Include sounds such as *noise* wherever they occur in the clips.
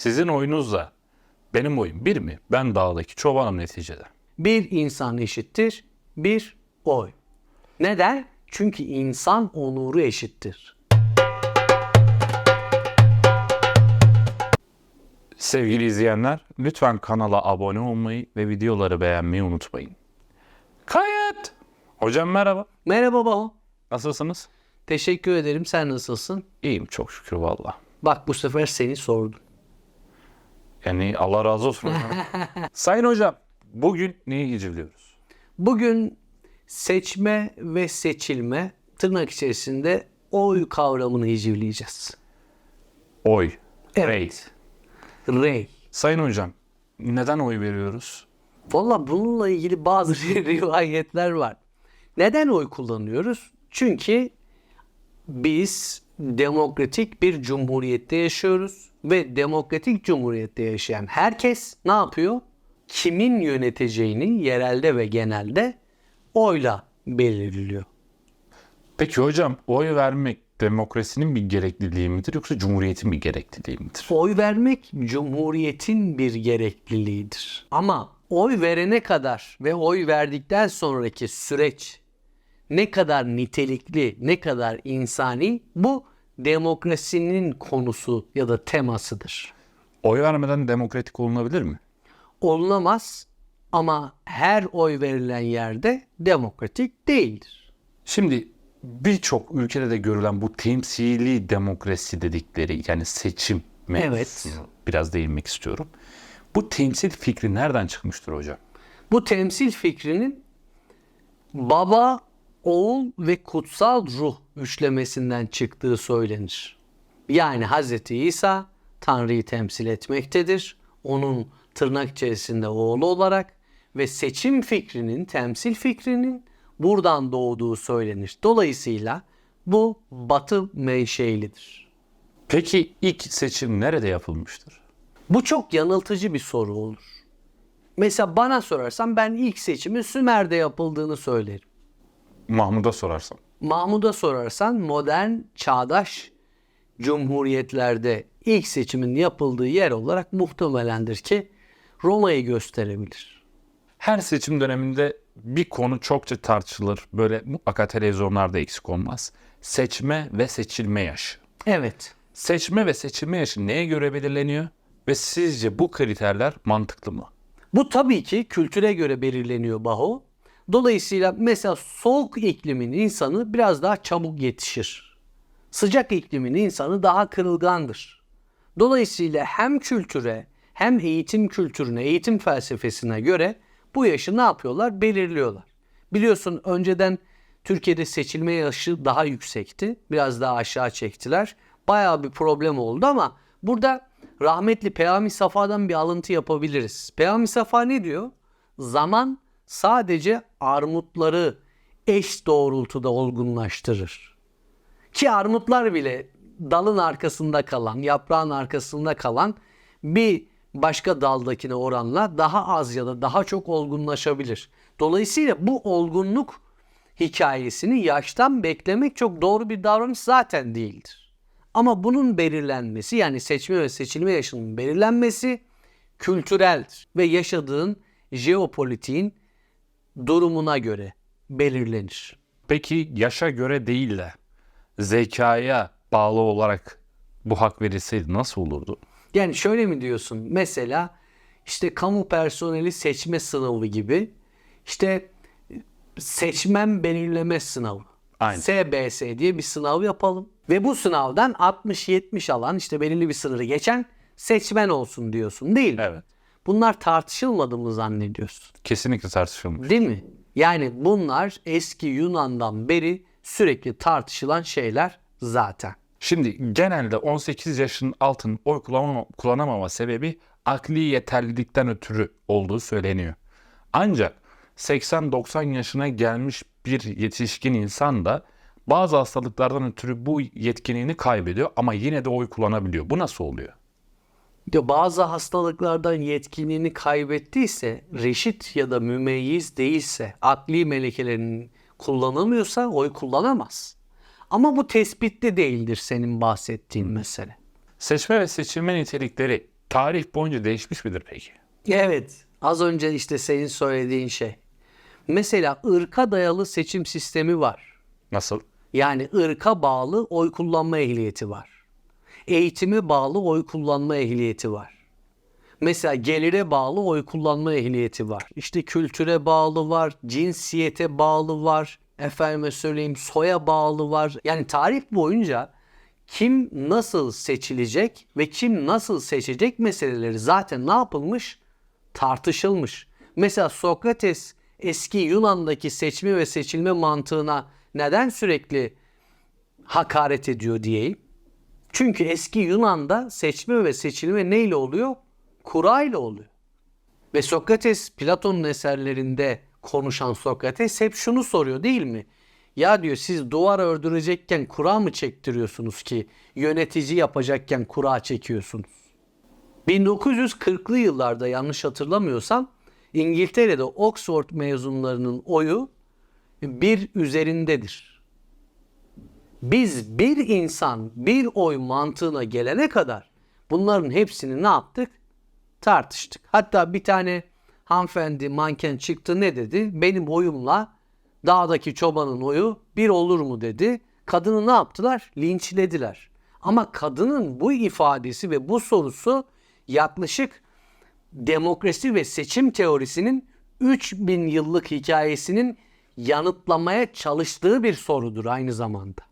Sizin oyunuzla benim oyun bir mi? Ben dağdaki çobanım neticede. Bir insan eşittir bir oy. Neden? Çünkü insan onuru eşittir. Sevgili izleyenler, lütfen kanala abone olmayı ve videoları beğenmeyi unutmayın. Kayıt! Hocam merhaba. Merhaba Baho. Nasılsınız? Teşekkür ederim. Sen nasılsın? İyiyim çok şükür valla. Bak bu sefer seni sordum. Yani Allah razı olsun. *laughs* Sayın hocam, bugün neyi hicivliyoruz? Bugün seçme ve seçilme tırnak içerisinde oy kavramını hicivleyeceğiz. Oy. Evet. Rey. Rey. Sayın hocam, neden oy veriyoruz? Valla bununla ilgili bazı *laughs* rivayetler var. Neden oy kullanıyoruz? Çünkü biz demokratik bir cumhuriyette yaşıyoruz ve demokratik cumhuriyette yaşayan herkes ne yapıyor? Kimin yöneteceğini yerelde ve genelde oyla belirliyor. Peki hocam, oy vermek demokrasinin bir gerekliliği midir yoksa cumhuriyetin bir gerekliliği midir? Oy vermek cumhuriyetin bir gerekliliğidir. Ama oy verene kadar ve oy verdikten sonraki süreç ne kadar nitelikli, ne kadar insani bu demokrasinin konusu ya da temasıdır. Oy vermeden demokratik olunabilir mi? Olunamaz ama her oy verilen yerde demokratik değildir. Şimdi birçok ülkede de görülen bu temsili demokrasi dedikleri yani seçim Evet. biraz değinmek istiyorum. Bu temsil fikri nereden çıkmıştır hocam? Bu temsil fikrinin baba, oğul ve kutsal ruh üçlemesinden çıktığı söylenir. Yani Hz. İsa Tanrı'yı temsil etmektedir. Onun tırnak içerisinde oğlu olarak ve seçim fikrinin, temsil fikrinin buradan doğduğu söylenir. Dolayısıyla bu batı menşeilidir. Peki ilk seçim nerede yapılmıştır? Bu çok yanıltıcı bir soru olur. Mesela bana sorarsan ben ilk seçimin Sümer'de yapıldığını söylerim. Mahmud'a sorarsam. Mahmud'a sorarsan modern, çağdaş cumhuriyetlerde ilk seçimin yapıldığı yer olarak muhtemelendir ki Roma'yı gösterebilir. Her seçim döneminde bir konu çokça tartışılır. Böyle mutlaka televizyonlarda eksik olmaz. Seçme ve seçilme yaşı. Evet. Seçme ve seçilme yaşı neye göre belirleniyor? Ve sizce bu kriterler mantıklı mı? Bu tabii ki kültüre göre belirleniyor Baho. Dolayısıyla mesela soğuk iklimin insanı biraz daha çabuk yetişir. Sıcak iklimin insanı daha kırılgandır. Dolayısıyla hem kültüre hem eğitim kültürüne, eğitim felsefesine göre bu yaşı ne yapıyorlar? Belirliyorlar. Biliyorsun önceden Türkiye'de seçilme yaşı daha yüksekti. Biraz daha aşağı çektiler. Bayağı bir problem oldu ama burada rahmetli Peyami Safa'dan bir alıntı yapabiliriz. Peyami Safa ne diyor? Zaman sadece armutları eş doğrultuda olgunlaştırır. Ki armutlar bile dalın arkasında kalan, yaprağın arkasında kalan bir başka daldakine oranla daha az ya da daha çok olgunlaşabilir. Dolayısıyla bu olgunluk hikayesini yaştan beklemek çok doğru bir davranış zaten değildir. Ama bunun belirlenmesi yani seçme ve seçilme yaşının belirlenmesi kültüreldir ve yaşadığın jeopolitiğin durumuna göre belirlenir. Peki yaşa göre değil de zekaya bağlı olarak bu hak verilseydi nasıl olurdu? Yani şöyle mi diyorsun? Mesela işte kamu personeli seçme sınavı gibi işte seçmen belirleme sınavı. Aynen. SBS diye bir sınav yapalım. Ve bu sınavdan 60-70 alan işte belirli bir sınırı geçen seçmen olsun diyorsun değil mi? Evet. Bunlar tartışılmadı mı zannediyorsun? Kesinlikle tartışılmış. Değil mi? Yani bunlar eski Yunan'dan beri sürekli tartışılan şeyler zaten. Şimdi genelde 18 yaşın altın oy kullanama- kullanamama sebebi akli yeterlilikten ötürü olduğu söyleniyor. Ancak 80-90 yaşına gelmiş bir yetişkin insan da bazı hastalıklardan ötürü bu yetkinliğini kaybediyor ama yine de oy kullanabiliyor. Bu nasıl oluyor? Ya bazı hastalıklardan yetkinliğini kaybettiyse, reşit ya da mümeyyiz değilse, akli melekelerinin kullanamıyorsa oy kullanamaz. Ama bu tespitte değildir senin bahsettiğin mesele. Seçme ve seçilme nitelikleri tarih boyunca değişmiş midir peki? Evet. Az önce işte senin söylediğin şey. Mesela ırka dayalı seçim sistemi var. Nasıl? Yani ırka bağlı oy kullanma ehliyeti var. Eğitime bağlı oy kullanma ehliyeti var. Mesela gelire bağlı oy kullanma ehliyeti var. İşte kültüre bağlı var, cinsiyete bağlı var, efendime söyleyeyim soya bağlı var. Yani tarih boyunca kim nasıl seçilecek ve kim nasıl seçecek meseleleri zaten ne yapılmış? Tartışılmış. Mesela Sokrates eski Yunan'daki seçme ve seçilme mantığına neden sürekli hakaret ediyor diyeyim. Çünkü eski Yunan'da seçme ve seçilme neyle oluyor? Kura ile oluyor. Ve Sokrates Platon'un eserlerinde konuşan Sokrates hep şunu soruyor değil mi? Ya diyor siz duvar ördürecekken kura mı çektiriyorsunuz ki yönetici yapacakken kura çekiyorsunuz? 1940'lı yıllarda yanlış hatırlamıyorsam İngiltere'de Oxford mezunlarının oyu bir üzerindedir. Biz bir insan bir oy mantığına gelene kadar bunların hepsini ne yaptık? Tartıştık. Hatta bir tane hanımefendi manken çıktı ne dedi? Benim oyumla dağdaki çobanın oyu bir olur mu dedi. Kadını ne yaptılar? Linçlediler. Ama kadının bu ifadesi ve bu sorusu yaklaşık demokrasi ve seçim teorisinin 3000 yıllık hikayesinin yanıtlamaya çalıştığı bir sorudur aynı zamanda.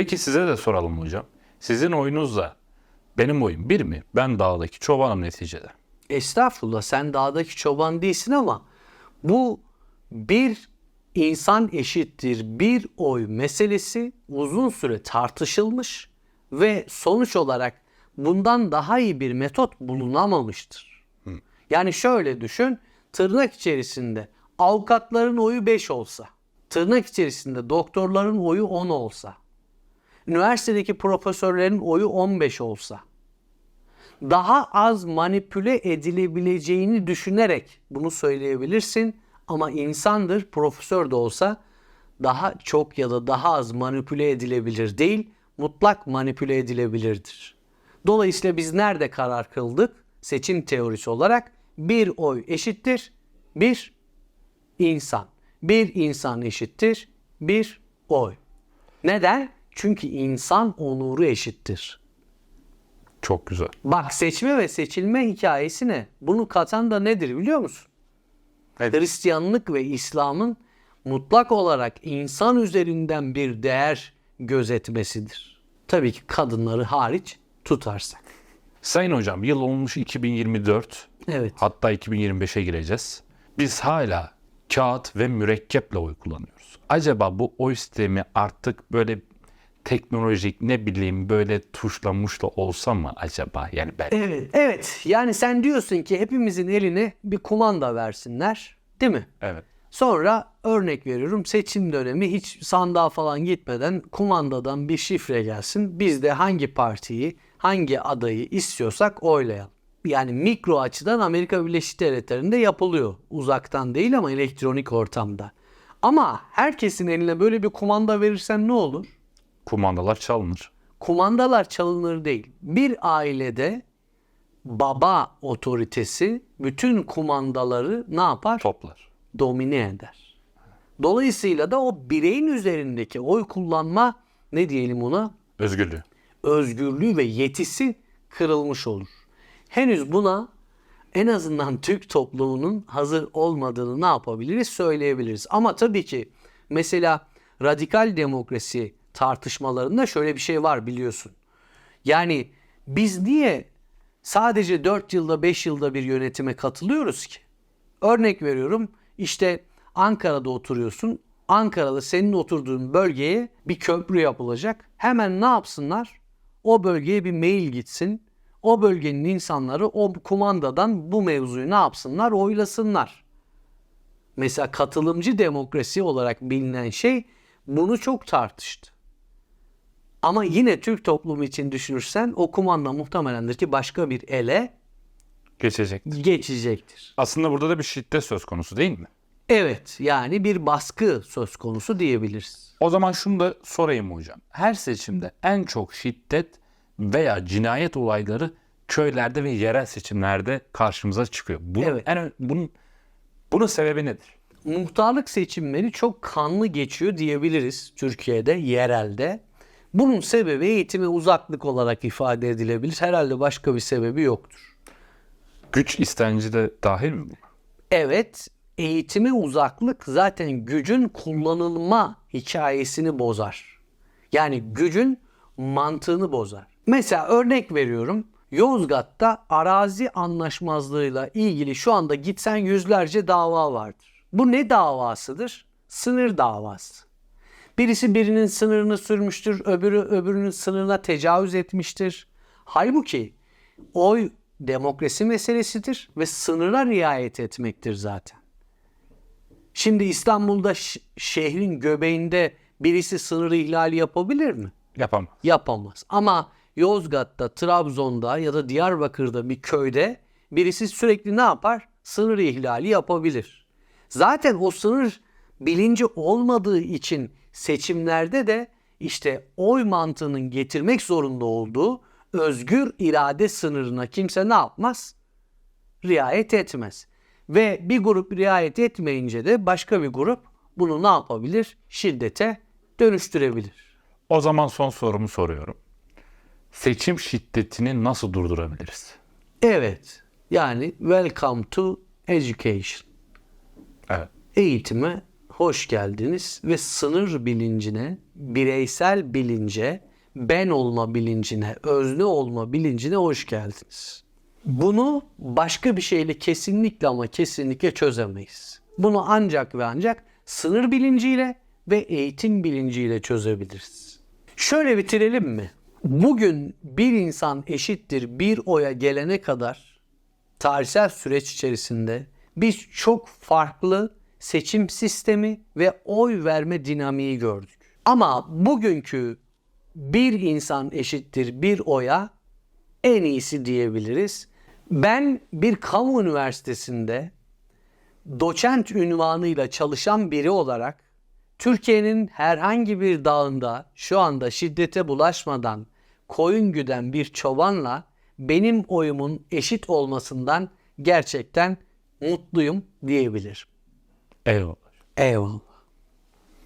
Peki size de soralım hocam. Sizin oyunuzla benim oyun bir mi? Ben dağdaki çobanım neticede. Estağfurullah sen dağdaki çoban değilsin ama bu bir insan eşittir bir oy meselesi uzun süre tartışılmış ve sonuç olarak bundan daha iyi bir metot bulunamamıştır. Yani şöyle düşün tırnak içerisinde avukatların oyu 5 olsa tırnak içerisinde doktorların oyu 10 olsa üniversitedeki profesörlerin oyu 15 olsa daha az manipüle edilebileceğini düşünerek bunu söyleyebilirsin. Ama insandır, profesör de olsa daha çok ya da daha az manipüle edilebilir değil, mutlak manipüle edilebilirdir. Dolayısıyla biz nerede karar kıldık? Seçim teorisi olarak bir oy eşittir bir insan. Bir insan eşittir bir oy. Neden? Çünkü insan onuru eşittir. Çok güzel. Bak seçme ve seçilme hikayesi ne? Bunu katan da nedir biliyor musun? Nedir? Hristiyanlık ve İslam'ın mutlak olarak insan üzerinden bir değer gözetmesidir. Tabii ki kadınları hariç tutarsak. Sayın hocam yıl olmuş 2024. Evet. Hatta 2025'e gireceğiz. Biz hala kağıt ve mürekkeple oy kullanıyoruz. Acaba bu oy sistemi artık böyle teknolojik ne bileyim böyle tuşla muşla olsa mı acaba? Yani ben Evet, evet. Yani sen diyorsun ki hepimizin eline bir kumanda versinler, değil mi? evet. Sonra örnek veriyorum seçim dönemi hiç sandığa falan gitmeden kumandadan bir şifre gelsin. Biz de hangi partiyi, hangi adayı istiyorsak oylayalım. Yani mikro açıdan Amerika Birleşik Devletleri'nde yapılıyor. Uzaktan değil ama elektronik ortamda. Ama herkesin eline böyle bir kumanda verirsen ne olur? Kumandalar çalınır. Kumandalar çalınır değil. Bir ailede baba otoritesi bütün kumandaları ne yapar? Toplar. domine eder. Dolayısıyla da o bireyin üzerindeki oy kullanma ne diyelim ona Özgürlüğü. özgürlüğü ve yetisi kırılmış olur. Henüz buna en azından Türk toplumunun hazır olmadığını ne yapabiliriz söyleyebiliriz. Ama tabii ki mesela radikal demokrasi tartışmalarında şöyle bir şey var biliyorsun. Yani biz niye sadece 4 yılda 5 yılda bir yönetime katılıyoruz ki? Örnek veriyorum işte Ankara'da oturuyorsun. Ankara'da senin oturduğun bölgeye bir köprü yapılacak. Hemen ne yapsınlar? O bölgeye bir mail gitsin. O bölgenin insanları o kumandadan bu mevzuyu ne yapsınlar? Oylasınlar. Mesela katılımcı demokrasi olarak bilinen şey bunu çok tartıştı. Ama yine Türk toplumu için düşünürsen o kumanda muhtemelendir ki başka bir ele Geçecektir. geçecektir. Aslında burada da bir şiddet söz konusu değil mi? Evet yani bir baskı söz konusu diyebiliriz. O zaman şunu da sorayım hocam. Her seçimde en çok şiddet veya cinayet olayları köylerde ve yerel seçimlerde karşımıza çıkıyor. Bunun Evet. en bunun bunun sebebi nedir? muhtarlık seçimleri çok kanlı geçiyor diyebiliriz Türkiye'de, yerelde. Bunun sebebi eğitime uzaklık olarak ifade edilebilir. Herhalde başka bir sebebi yoktur. Güç istenci de dahil mi bu? Evet, eğitime uzaklık zaten gücün kullanılma hikayesini bozar. Yani gücün mantığını bozar. Mesela örnek veriyorum. Yozgat'ta arazi anlaşmazlığıyla ilgili şu anda gitsen yüzlerce dava vardır. Bu ne davasıdır? Sınır davası. Birisi birinin sınırını sürmüştür, öbürü öbürünün sınırına tecavüz etmiştir. Halbuki oy demokrasi meselesidir ve sınıra riayet etmektir zaten. Şimdi İstanbul'da şehrin göbeğinde birisi sınır ihlali yapabilir mi? Yapamaz. Yapamaz. Ama Yozgat'ta, Trabzon'da ya da Diyarbakır'da bir köyde birisi sürekli ne yapar? Sınır ihlali yapabilir. Zaten o sınır bilinci olmadığı için seçimlerde de işte oy mantığının getirmek zorunda olduğu özgür irade sınırına kimse ne yapmaz? Riayet etmez. Ve bir grup riayet etmeyince de başka bir grup bunu ne yapabilir? Şiddete dönüştürebilir. O zaman son sorumu soruyorum. Seçim şiddetini nasıl durdurabiliriz? Evet. Yani welcome to education. Evet. Eğitime hoş geldiniz ve sınır bilincine, bireysel bilince, ben olma bilincine, özne olma bilincine hoş geldiniz. Bunu başka bir şeyle kesinlikle ama kesinlikle çözemeyiz. Bunu ancak ve ancak sınır bilinciyle ve eğitim bilinciyle çözebiliriz. Şöyle bitirelim mi? Bugün bir insan eşittir bir oya gelene kadar tarihsel süreç içerisinde biz çok farklı seçim sistemi ve oy verme dinamiği gördük. Ama bugünkü bir insan eşittir bir oya en iyisi diyebiliriz. Ben bir kamu üniversitesinde doçent ünvanıyla çalışan biri olarak Türkiye'nin herhangi bir dağında şu anda şiddete bulaşmadan koyun güden bir çobanla benim oyumun eşit olmasından gerçekten mutluyum diyebilirim. É Euros.